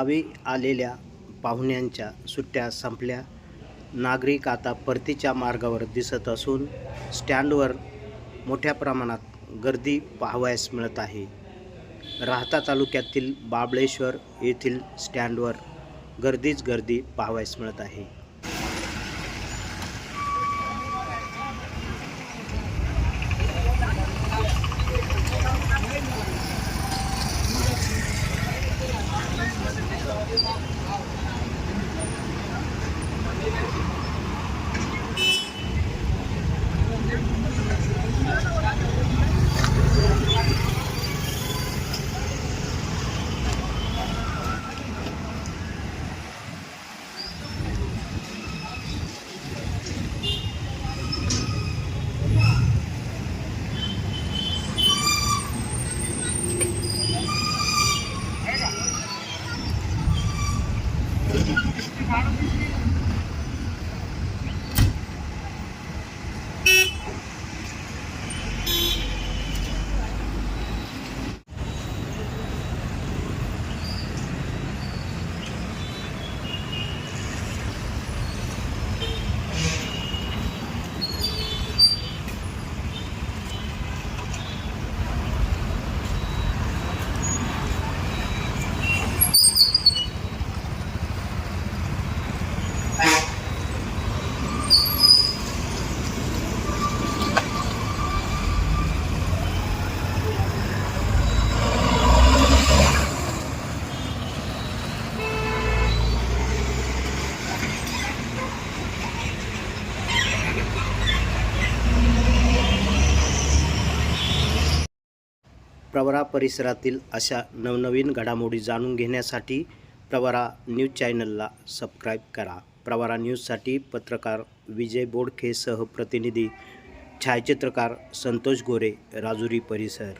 गावी आलेल्या पाहुण्यांच्या सुट्ट्या संपल्या. नागरिक आता परतीच्या मार्गावर दिसत असून स्टँडवर मोठ्या प्रमाणात गर्दी पाहावयास मिळत आहे. राहता तालुक्यातील बाबळेश्वर येथील स्टँडवर गर्दीच गर्दी पाहावयास मिळत आहे. Eles pegaram o vigilante. Pravara परिसरातील अशा नवनवीन घडामोडी जाणून घेण्यासाठी प्रवरा न्यूज चॅनलला सबस्क्राईब करा. प्रवरा न्यूजसाठी पत्रकार विजय बोडखेसह प्रतिनिधी छायाचित्रकार संतोष गोरे राजुरी परिसर.